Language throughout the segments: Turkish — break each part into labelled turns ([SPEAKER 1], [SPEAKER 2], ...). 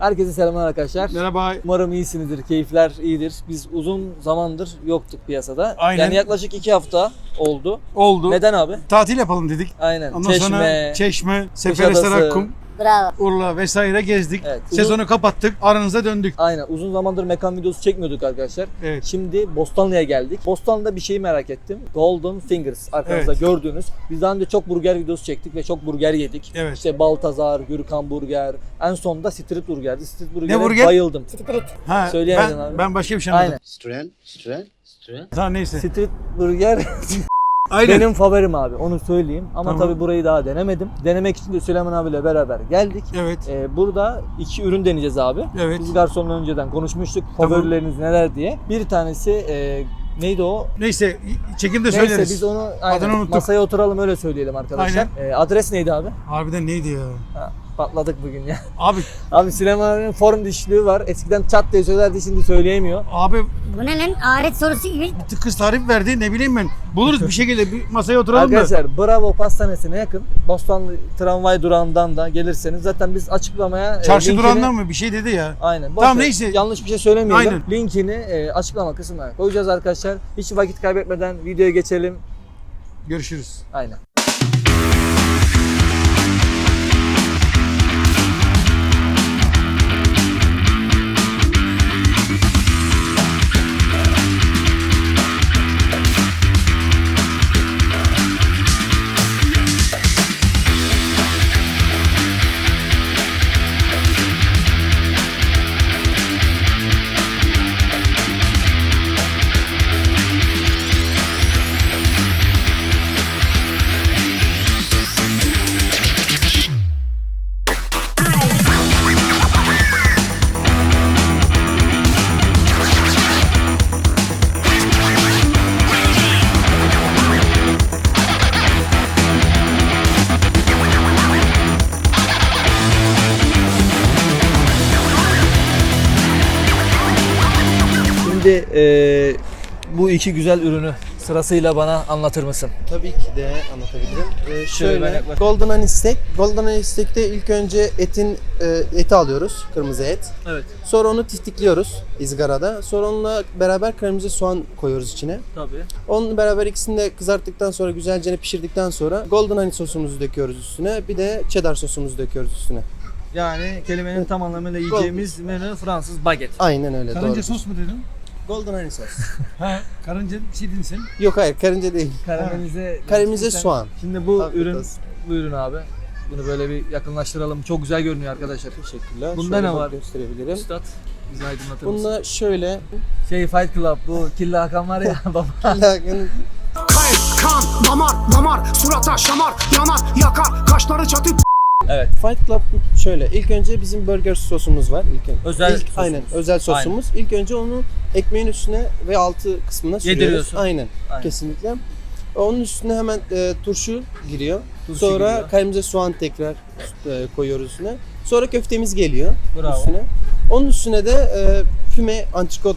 [SPEAKER 1] Herkese selamlar arkadaşlar.
[SPEAKER 2] Merhaba.
[SPEAKER 1] Umarım iyisinizdir, keyifler iyidir. Biz uzun zamandır yoktuk piyasada.
[SPEAKER 2] Aynen.
[SPEAKER 1] Yani yaklaşık iki hafta oldu.
[SPEAKER 2] Oldu.
[SPEAKER 1] Neden abi?
[SPEAKER 2] Tatil yapalım dedik.
[SPEAKER 1] Aynen.
[SPEAKER 2] Ondan
[SPEAKER 1] Çeşme,
[SPEAKER 2] sonra Çeşme. Seferihisar Kum,
[SPEAKER 3] Bravo.
[SPEAKER 2] Urla vesaire gezdik.
[SPEAKER 1] Evet, uzun-
[SPEAKER 2] Sezonu kapattık. Aranıza döndük.
[SPEAKER 1] Aynen. Uzun zamandır mekan videosu çekmiyorduk arkadaşlar.
[SPEAKER 2] Evet.
[SPEAKER 1] Şimdi Bostanlı'ya geldik. Bostanlı'da bir şeyi merak ettim. Golden Fingers arkanızda
[SPEAKER 2] Evet.
[SPEAKER 1] gördüğünüz. Biz daha önce çok burger videosu çektik ve çok burger yedik.
[SPEAKER 2] Evet.
[SPEAKER 1] İşte Baltazar, Gürkan Burger. En sonunda Street Burger'di. Street Burger'e
[SPEAKER 2] burger?
[SPEAKER 1] bayıldım.
[SPEAKER 3] Street.
[SPEAKER 2] Ha,
[SPEAKER 1] Söyleyemedin
[SPEAKER 2] ben,
[SPEAKER 1] abi.
[SPEAKER 2] ben başka bir şey anladım.
[SPEAKER 1] Aynen.
[SPEAKER 4] Strel, strel, strel.
[SPEAKER 2] Ha neyse.
[SPEAKER 1] Street Burger
[SPEAKER 2] Aynen.
[SPEAKER 1] Benim favorim abi onu söyleyeyim. Ama
[SPEAKER 2] Tamam.
[SPEAKER 1] tabii burayı daha denemedim. Denemek için de Süleyman abiyle beraber geldik.
[SPEAKER 2] Evet.
[SPEAKER 1] Ee, burada iki ürün deneyeceğiz abi.
[SPEAKER 2] Evet.
[SPEAKER 1] Biz garsonla önceden konuşmuştuk.
[SPEAKER 2] Tamam.
[SPEAKER 1] Favorileriniz neler diye. Bir tanesi e, neydi o?
[SPEAKER 2] Neyse çekimde
[SPEAKER 1] Neyse
[SPEAKER 2] söyleriz.
[SPEAKER 1] biz onu aynen,
[SPEAKER 2] unuttuk.
[SPEAKER 1] masaya oturalım öyle söyleyelim arkadaşlar. E, adres neydi abi?
[SPEAKER 2] Harbiden neydi ya?
[SPEAKER 1] Ha, patladık bugün ya.
[SPEAKER 2] Abi
[SPEAKER 1] Abi Süleyman abinin form dişliği var. Eskiden çat diye söylerdi şimdi söyleyemiyor.
[SPEAKER 2] abi
[SPEAKER 3] Bu ne lan? Ahiret sorusu gibi.
[SPEAKER 2] kız tarif verdi ne bileyim ben. Buluruz bir şekilde bir masaya oturalım da.
[SPEAKER 1] Arkadaşlar Bravo Pastanesi'ne yakın. Bostanlı tramvay durağından da gelirseniz zaten biz açıklamaya e,
[SPEAKER 2] Çarşı
[SPEAKER 1] linkini-
[SPEAKER 2] durandan mı bir şey dedi ya.
[SPEAKER 1] Aynen. boş
[SPEAKER 2] Tamam,
[SPEAKER 1] ver.
[SPEAKER 2] neyse.
[SPEAKER 1] Yanlış bir şey söylemeyelim.
[SPEAKER 2] Aynen.
[SPEAKER 1] Linkini e, açıklama kısmına koyacağız arkadaşlar. Hiç vakit kaybetmeden videoya geçelim.
[SPEAKER 2] Görüşürüz.
[SPEAKER 1] Aynen. Şimdi e, bu iki güzel ürünü sırasıyla bana anlatır mısın?
[SPEAKER 5] Tabii ki de anlatabilirim. Ee,
[SPEAKER 1] Şöyle.
[SPEAKER 5] Golden Honey Steak. Golden Honey Steak'te ilk önce etin e, eti alıyoruz. Kırmızı et.
[SPEAKER 1] Evet.
[SPEAKER 5] Sonra onu tiftikliyoruz izgarada. Sonra onunla beraber kırmızı soğan koyuyoruz içine.
[SPEAKER 1] Tabii.
[SPEAKER 5] Onunla beraber ikisini de kızarttıktan sonra güzelce pişirdikten sonra Golden Honey sosumuzu döküyoruz üstüne. Bir de cheddar sosumuzu döküyoruz üstüne.
[SPEAKER 1] Yani kelimenin tam anlamıyla yiyeceğimiz menü Fransız baget.
[SPEAKER 5] Aynen öyle
[SPEAKER 2] Karınca
[SPEAKER 5] doğru.
[SPEAKER 2] sos mu dedin?
[SPEAKER 5] Golden Honey sos.
[SPEAKER 2] Ha karınca bir şey dedin sen.
[SPEAKER 5] Yok hayır karınca değil.
[SPEAKER 1] Karamelize
[SPEAKER 5] Karamelize soğan.
[SPEAKER 1] Şimdi bu
[SPEAKER 5] Afiyet
[SPEAKER 1] ürün
[SPEAKER 5] olsun.
[SPEAKER 1] bu ürün abi. Bunu böyle bir yakınlaştıralım. Çok güzel görünüyor arkadaşlar.
[SPEAKER 5] Teşekkürler.
[SPEAKER 1] Bunda
[SPEAKER 5] Şöyle
[SPEAKER 1] ne
[SPEAKER 5] bak
[SPEAKER 1] var?
[SPEAKER 5] Gösterebilirim.
[SPEAKER 1] Üstad bizi aydınlatır mısın?
[SPEAKER 5] Bunda şöyle
[SPEAKER 1] Şey Fight Club bu Killa Hakan var ya baba.
[SPEAKER 5] lakin
[SPEAKER 6] Kayıp, kan, damar, damar, surata şamar, yanar, yakar, kaşları çatı
[SPEAKER 5] Fight Club şöyle. İlk önce bizim burger sosumuz var. İlk önce.
[SPEAKER 1] Özel
[SPEAKER 5] İlk-
[SPEAKER 1] sosumuz.
[SPEAKER 5] Aynen özel sosumuz. İlk önce onu ekmeğin üstüne ve altı kısmına sürüyoruz. Aynen,
[SPEAKER 1] Aynen.
[SPEAKER 5] kesinlikle. Onun üstüne hemen e, turşu giriyor.
[SPEAKER 1] Turşu
[SPEAKER 5] Sonra
[SPEAKER 1] giriyor.
[SPEAKER 5] kırmızı soğan tekrar e, koyuyoruz üstüne. Sonra köftemiz geliyor
[SPEAKER 1] Bravo.
[SPEAKER 5] üstüne. Onun üstüne de e, füme antrikot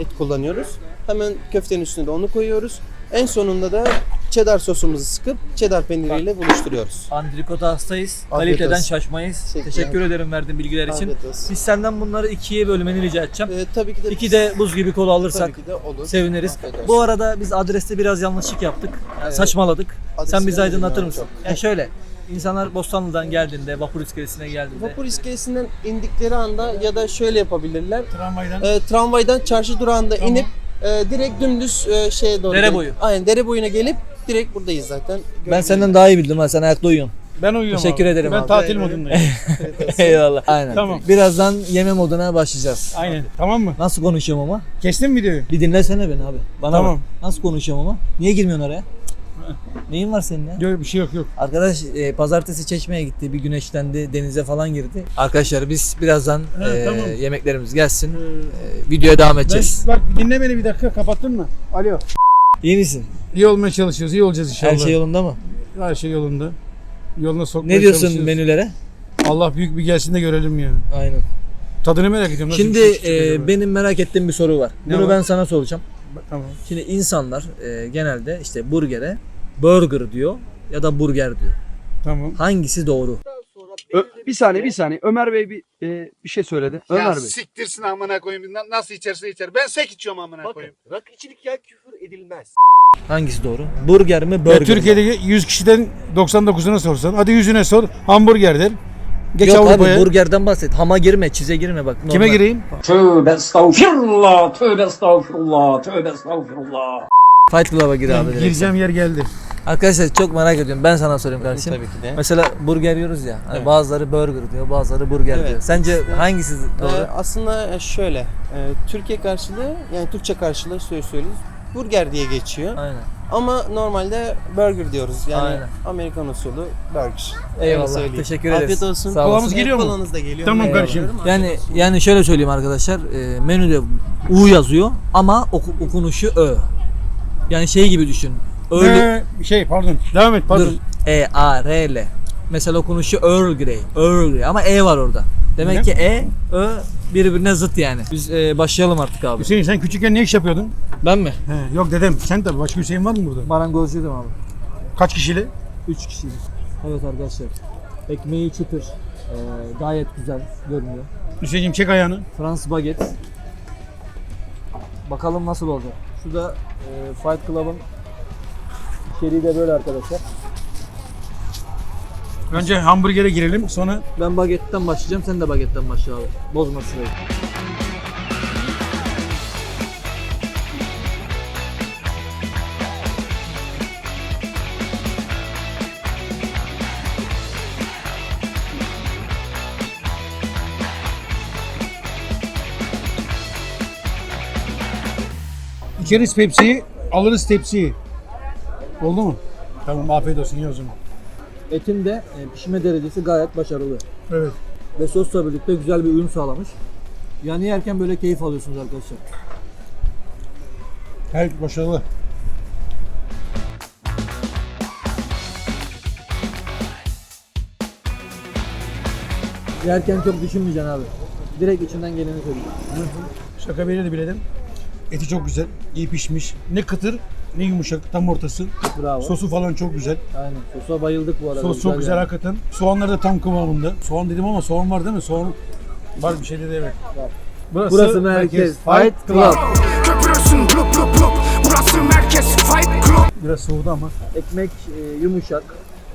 [SPEAKER 5] et kullanıyoruz. Hemen köftenin üstüne de onu koyuyoruz. En sonunda da cheddar sosumuzu sıkıp cheddar peyniriyle buluşturuyoruz.
[SPEAKER 1] Andrikota hastayız. Kaliteden
[SPEAKER 5] olsun.
[SPEAKER 1] şaşmayız.
[SPEAKER 5] Teşekkürler.
[SPEAKER 1] Teşekkür ederim verdiğin bilgiler için.
[SPEAKER 5] Afiyet olsun.
[SPEAKER 1] Biz senden bunları ikiye bölmeni rica edeceğim.
[SPEAKER 5] E, tabii ki de
[SPEAKER 1] İki de buz gibi kola alırsak
[SPEAKER 5] tabii ki de olur.
[SPEAKER 1] seviniriz.
[SPEAKER 5] Afiyet olsun.
[SPEAKER 1] Bu arada biz adreste biraz yanlışlık yaptık. Yani
[SPEAKER 5] Evet.
[SPEAKER 1] saçmaladık.
[SPEAKER 5] Adresi
[SPEAKER 1] Sen bizi aydınlatır mısın?
[SPEAKER 5] çok.
[SPEAKER 1] Yani şöyle, insanlar Bostanlı'dan geldiğinde, vapur iskelesine geldiğinde
[SPEAKER 5] Vapur iskelesinden indikleri anda ya da şöyle yapabilirler.
[SPEAKER 2] Tramvaydan.
[SPEAKER 5] E, tramvaydan çarşı durağında inip e, direkt dümdüz e, şeye doğru.
[SPEAKER 1] Dere
[SPEAKER 5] gelip-
[SPEAKER 1] boyu.
[SPEAKER 5] Aynen dere boyuna gelip direkt buradayız zaten.
[SPEAKER 1] ben senden daha iyi bildim ha. Sen ayakta uyuyorsun.
[SPEAKER 2] Ben uyuyorum
[SPEAKER 1] Teşekkür
[SPEAKER 2] abi.
[SPEAKER 1] ederim
[SPEAKER 2] Ben
[SPEAKER 1] abi.
[SPEAKER 2] tatil modundayım.
[SPEAKER 1] Eyvallah. Aynen.
[SPEAKER 2] Tamam.
[SPEAKER 1] Birazdan yeme moduna başlayacağız.
[SPEAKER 2] Aynen. Tamam mı?
[SPEAKER 1] Nasıl konuşuyorum ama?
[SPEAKER 2] Kestin mi videoyu?
[SPEAKER 1] Bir dinlesene beni abi. Bana
[SPEAKER 2] Tamam.
[SPEAKER 1] bak. Nasıl konuşuyorum ama? Niye girmiyorsun oraya? Neyin var senin ya?
[SPEAKER 2] Yok bir şey yok yok.
[SPEAKER 1] Arkadaş e, pazartesi çeşmeye gitti. Bir güneşlendi. Denize falan girdi. Arkadaşlar biz birazdan
[SPEAKER 2] Ha,
[SPEAKER 1] e,
[SPEAKER 2] tamam.
[SPEAKER 1] yemeklerimiz gelsin. E, videoya devam
[SPEAKER 2] Ben,
[SPEAKER 1] edeceğiz.
[SPEAKER 2] bak dinle beni bir dakika kapattın mı? Alo.
[SPEAKER 1] İyi misin?
[SPEAKER 2] İyi olmaya çalışıyoruz. iyi olacağız inşallah.
[SPEAKER 1] Her şey yolunda mı?
[SPEAKER 2] Her şey yolunda. Yoluna sokmaya
[SPEAKER 1] Ne diyorsun
[SPEAKER 2] çalışıyoruz.
[SPEAKER 1] menülere?
[SPEAKER 2] Allah büyük bir gelsin de görelim ya.
[SPEAKER 1] Aynen.
[SPEAKER 2] Tadını merak ediyorum. Nasıl
[SPEAKER 1] Şimdi
[SPEAKER 2] bir şey çıkacak
[SPEAKER 1] e,
[SPEAKER 2] acaba?
[SPEAKER 1] benim merak ettiğim bir soru var.
[SPEAKER 2] Ne
[SPEAKER 1] Bunu
[SPEAKER 2] var?
[SPEAKER 1] ben sana soracağım.
[SPEAKER 2] Tamam.
[SPEAKER 1] Şimdi insanlar e, genelde işte burgere burger diyor ya da burger diyor.
[SPEAKER 2] Tamam.
[SPEAKER 1] Hangisi doğru?
[SPEAKER 7] Ö- bir saniye bir saniye. Ömer Bey bir e, bir şey söyledi. Ömer
[SPEAKER 8] ya
[SPEAKER 7] Bey.
[SPEAKER 8] siktirsin amına koyayım. Na- Nasıl içerse içer. Ben sek içiyorum amına koyayım.
[SPEAKER 9] rakı içilirken küfür edilmez.
[SPEAKER 1] Hangisi doğru? Burger mi, burger mi?
[SPEAKER 2] Türkiye'deki 100 kişiden 99'una sorsan. Hadi 100'üne sor. Hamburgerdir. Geç
[SPEAKER 1] Yok
[SPEAKER 2] Avrupa'ya.
[SPEAKER 1] abi burgerden bahset. Hama girme, çize girme bak.
[SPEAKER 2] Kime
[SPEAKER 1] normal.
[SPEAKER 2] gireyim?
[SPEAKER 10] Tövbe estağfirullah, tövbe estağfirullah, tövbe estağfirullah.
[SPEAKER 1] Fight Club'a gir abi direkt.
[SPEAKER 2] Gireceğim yer geldi.
[SPEAKER 1] Arkadaşlar çok merak ediyorum. Ben sana sorayım kardeşim.
[SPEAKER 5] Tabii ki de.
[SPEAKER 1] Mesela burger yiyoruz ya. Hani
[SPEAKER 5] Evet.
[SPEAKER 1] bazıları burger diyor, bazıları burger
[SPEAKER 5] Evet.
[SPEAKER 1] diyor. Sence hangisi
[SPEAKER 5] Ee,
[SPEAKER 1] doğru?
[SPEAKER 5] aslında şöyle, e, Türkiye karşılığı yani Türkçe karşılığı söyle söylüyoruz. Burger diye geçiyor.
[SPEAKER 1] Aynen.
[SPEAKER 5] Ama normalde burger diyoruz. Yani
[SPEAKER 1] Aynen.
[SPEAKER 5] Amerikan usulü burger. Öyle
[SPEAKER 1] Eyvallah.
[SPEAKER 5] söyleyeyim.
[SPEAKER 1] Teşekkür ederiz.
[SPEAKER 5] Afiyet olsun.
[SPEAKER 1] Sağ
[SPEAKER 2] Kolamız
[SPEAKER 1] olasın.
[SPEAKER 2] geliyor mu?
[SPEAKER 5] Kolanız da geliyor.
[SPEAKER 2] Tamam
[SPEAKER 5] Eyvallah.
[SPEAKER 2] kardeşim.
[SPEAKER 5] Afiyet
[SPEAKER 1] Yani
[SPEAKER 5] olsun.
[SPEAKER 1] yani şöyle söyleyeyim arkadaşlar. E, menüde U yazıyor ama oku- okunuşu Ö. Yani şey gibi düşün. Öyle
[SPEAKER 2] Ee, şey pardon. Devam et pardon.
[SPEAKER 1] Dur. E A R L. Mesela okunuşu Earl Grey. Earl Grey ama E var orada. Demek
[SPEAKER 2] Ne?
[SPEAKER 1] ki E, Ö birbirine zıt yani. Biz e, başlayalım artık abi.
[SPEAKER 2] Hüseyin sen küçükken ne iş yapıyordun?
[SPEAKER 1] Ben mi?
[SPEAKER 2] He, yok dedem. Sen tabii. Başka Hüseyin var mı burada?
[SPEAKER 1] Marangozcuydum abi.
[SPEAKER 2] Kaç kişili?
[SPEAKER 1] 3 kişiydik. Evet arkadaşlar. Ekmeği çıtır. e, gayet güzel görünüyor.
[SPEAKER 2] Hüseyin'cim çek ayağını.
[SPEAKER 1] Fransız baget. Bakalım nasıl olacak. Şu da e, Fight Club'ın içeriği de böyle arkadaşlar.
[SPEAKER 2] Önce hamburgere girelim. Sonra
[SPEAKER 1] Ben bagetten başlayacağım. Sen de bagetten başla abi. Bozma sırayı.
[SPEAKER 2] içeriz Pepsi'yi, alırız tepsiyi. Oldu mu? Tamam afiyet olsun iyi o zaman.
[SPEAKER 1] Etin de e, pişme derecesi gayet başarılı.
[SPEAKER 2] Evet.
[SPEAKER 1] Ve sosla birlikte güzel bir uyum sağlamış. Yani yerken böyle keyif alıyorsunuz arkadaşlar.
[SPEAKER 2] Her başarılı.
[SPEAKER 1] Yerken çok düşünmeyeceksin abi. Direkt içinden geleni söyleyeceksin.
[SPEAKER 2] Şaka bir de bilelim. Eti çok güzel, iyi pişmiş. Ne kıtır ne yumuşak, tam ortası.
[SPEAKER 1] Bravo.
[SPEAKER 2] Sosu falan çok güzel.
[SPEAKER 1] Aynen. Sosa bayıldık bu arada.
[SPEAKER 2] Sos çok güzel
[SPEAKER 1] yani.
[SPEAKER 2] hakikaten. Soğanlar da tam kıvamında. Soğan dedim ama soğan var değil mi? Soğan var bir şey dedi evet. Burası,
[SPEAKER 1] Burası merkez. Fight Club.
[SPEAKER 6] Köpürürsün blup blup blup Burası merkez Fight Club
[SPEAKER 2] Biraz soğudu ama.
[SPEAKER 1] Ekmek e, yumuşak.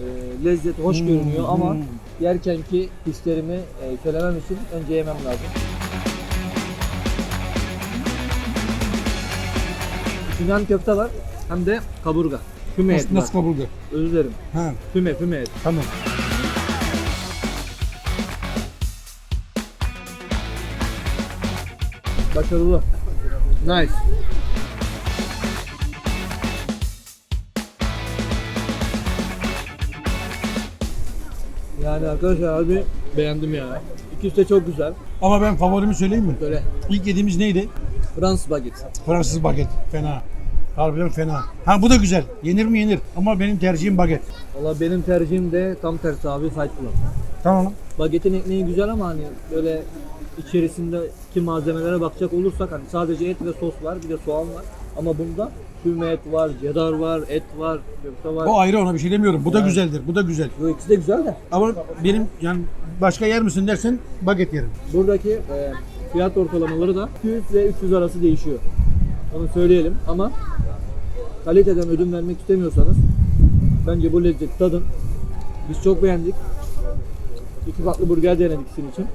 [SPEAKER 1] E, lezzet hoş
[SPEAKER 2] Hmm,
[SPEAKER 1] görünüyor ama
[SPEAKER 2] hmm.
[SPEAKER 1] yerkenki hislerimi e, söylemem için önce yemem lazım. Sünen köfte var hem de kaburga. Füme et
[SPEAKER 2] Nasıl,
[SPEAKER 1] var.
[SPEAKER 2] nasıl kaburga?
[SPEAKER 1] Özür dilerim.
[SPEAKER 2] Ha,
[SPEAKER 1] Füme füme et.
[SPEAKER 2] tamam.
[SPEAKER 1] Başarılı. Nice. Yani arkadaşlar harbi beğendim ya. İkisi de çok güzel.
[SPEAKER 2] Ama ben favorimi söyleyeyim mi?
[SPEAKER 1] Böyle
[SPEAKER 2] İlk yediğimiz neydi?
[SPEAKER 1] Fransız baget.
[SPEAKER 2] Fransız baget. Fena. Harbiden fena. Ha bu da güzel. Yenir mi yenir. Ama benim tercihim baget.
[SPEAKER 1] Valla benim tercihim de tam tersi abi Club.
[SPEAKER 2] Tamam.
[SPEAKER 1] Bagetin ekmeği güzel ama hani böyle içerisindeki malzemelere bakacak olursak hani sadece et ve sos var bir de soğan var. Ama bunda füme et var, cedar var, et var, köfte var.
[SPEAKER 2] O ayrı ona bir şey demiyorum. Bu da
[SPEAKER 1] Yani.
[SPEAKER 2] güzeldir. Bu da güzel.
[SPEAKER 1] Bu ikisi de güzel de.
[SPEAKER 2] Ama benim yani başka yer misin dersen baget yerim.
[SPEAKER 1] Buradaki e, fiyat ortalamaları da 200 ve 300 arası değişiyor. Onu söyleyelim ama kaliteden ödün vermek istemiyorsanız bence bu lezzeti tadın. Biz çok beğendik. İki farklı burger denedik sizin için.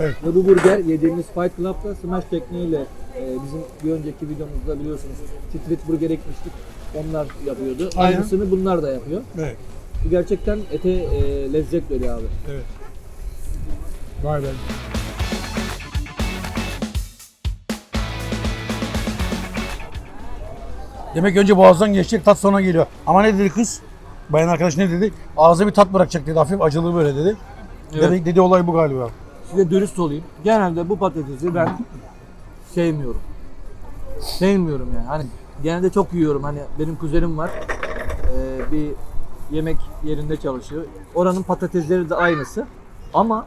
[SPEAKER 2] Evet.
[SPEAKER 1] Ve bu burger yediğimiz Fight Club'da smash tekniğiyle e, bizim bir önceki videomuzda biliyorsunuz street burger ekmiştik. Onlar yapıyordu.
[SPEAKER 2] Aynen.
[SPEAKER 1] Aynısını bunlar da yapıyor.
[SPEAKER 2] Evet.
[SPEAKER 1] Bu gerçekten ete e, lezzet veriyor abi.
[SPEAKER 2] Evet. Vay be. Demek önce boğazdan geçecek tat sonra geliyor. Ama ne dedi kız? Bayan arkadaş ne dedi? Ağza bir tat bırakacak dedi. Hafif acılı böyle dedi. Demek dedi olay bu galiba.
[SPEAKER 1] Size dürüst olayım. Genelde bu patatesi ben sevmiyorum. Sevmiyorum yani. Hani genelde çok yiyorum. Hani benim kuzenim var. Ee, bir yemek yerinde çalışıyor. Oranın patatesleri de aynısı. Ama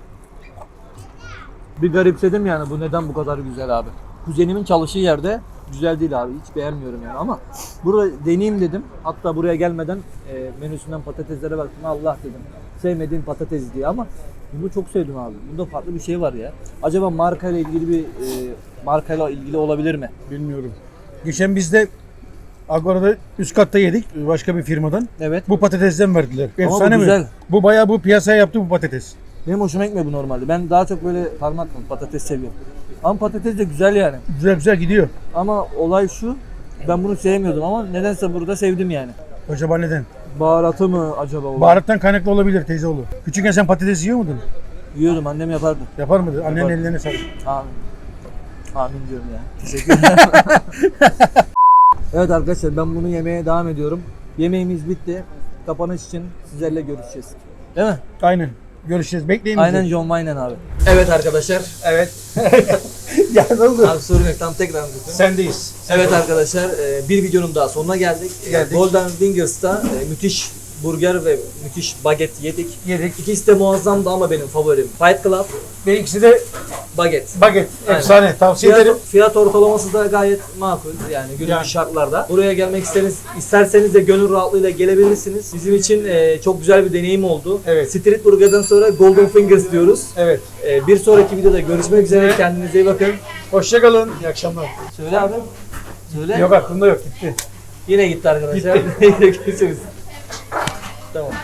[SPEAKER 1] bir garipsedim yani bu neden bu kadar güzel abi. Kuzenimin çalıştığı yerde güzel değil abi. Hiç beğenmiyorum yani ama burada deneyeyim dedim. Hatta buraya gelmeden e, menüsünden patateslere baktım. Allah dedim. Sevmediğim patates diye ama bunu çok sevdim abi. Bunda farklı bir şey var ya. Acaba markayla ilgili bir e, markayla ilgili olabilir mi?
[SPEAKER 2] Bilmiyorum. Geçen biz de Agora'da üst katta yedik başka bir firmadan.
[SPEAKER 1] Evet.
[SPEAKER 2] Bu patatesten verdiler.
[SPEAKER 1] Ama bu
[SPEAKER 2] Efsane mi?
[SPEAKER 1] güzel.
[SPEAKER 2] Bu bayağı bu piyasaya yaptı bu patates.
[SPEAKER 1] Benim hoşuma gitmiyor bu normalde. Ben daha çok böyle parmakla patates seviyorum. Ama patates de güzel yani.
[SPEAKER 2] Güzel güzel gidiyor.
[SPEAKER 1] Ama olay şu. Ben bunu sevmiyordum ama nedense burada sevdim yani.
[SPEAKER 2] Acaba neden?
[SPEAKER 1] Baharatı mı acaba o?
[SPEAKER 2] Baharattan kaynaklı olabilir teyze oğlu. Küçükken sen patates yiyor muydun?
[SPEAKER 1] Yiyordum annem yapardı.
[SPEAKER 2] Yapar mıydı? Annenin
[SPEAKER 1] Yapar.
[SPEAKER 2] ellerine sağlık.
[SPEAKER 1] Amin. Amin diyorum ya. Teşekkür ederim. evet arkadaşlar ben bunu yemeye devam ediyorum. Yemeğimiz bitti. Kapanış için sizlerle görüşeceğiz. Değil mi?
[SPEAKER 2] Aynen. Görüşeceğiz. Bekleyin bizi.
[SPEAKER 1] Aynen John Wayne abi. Evet arkadaşlar. Evet.
[SPEAKER 2] ya ne oldu?
[SPEAKER 1] Abi sorun yok tam tekrar anlatıyorum.
[SPEAKER 2] Sendeyiz.
[SPEAKER 1] Evet arkadaşlar e, bir videonun daha sonuna geldik. E,
[SPEAKER 2] Geldik.
[SPEAKER 1] Golden Wingers'ta e, müthiş burger ve müthiş baget yedik.
[SPEAKER 2] Yedik.
[SPEAKER 1] İkisi de muazzamdı ama benim favorim Fight Club,
[SPEAKER 2] Ve ikisi de
[SPEAKER 1] baget.
[SPEAKER 2] baget.
[SPEAKER 1] Aynen.
[SPEAKER 2] Efsane. Tavsiye ederim.
[SPEAKER 1] Fiyat, fiyat ortalaması da gayet makul yani günümüz
[SPEAKER 2] Yani.
[SPEAKER 1] şartlarda. Buraya gelmek isteriz, isterseniz de gönül rahatlığıyla gelebilirsiniz. Bizim için e, çok güzel bir deneyim oldu.
[SPEAKER 2] Evet.
[SPEAKER 1] Street Burger'dan sonra Golden Fingers diyoruz.
[SPEAKER 2] Evet.
[SPEAKER 1] E, bir sonraki videoda görüşmek üzere. Kendinize iyi bakın.
[SPEAKER 2] Hoşçakalın. İyi akşamlar.
[SPEAKER 1] Söyle abi. Söyle.
[SPEAKER 2] Yok aklımda yok. Gitti.
[SPEAKER 1] Yine gitti arkadaşlar. Yine görüşürüz. Tamam.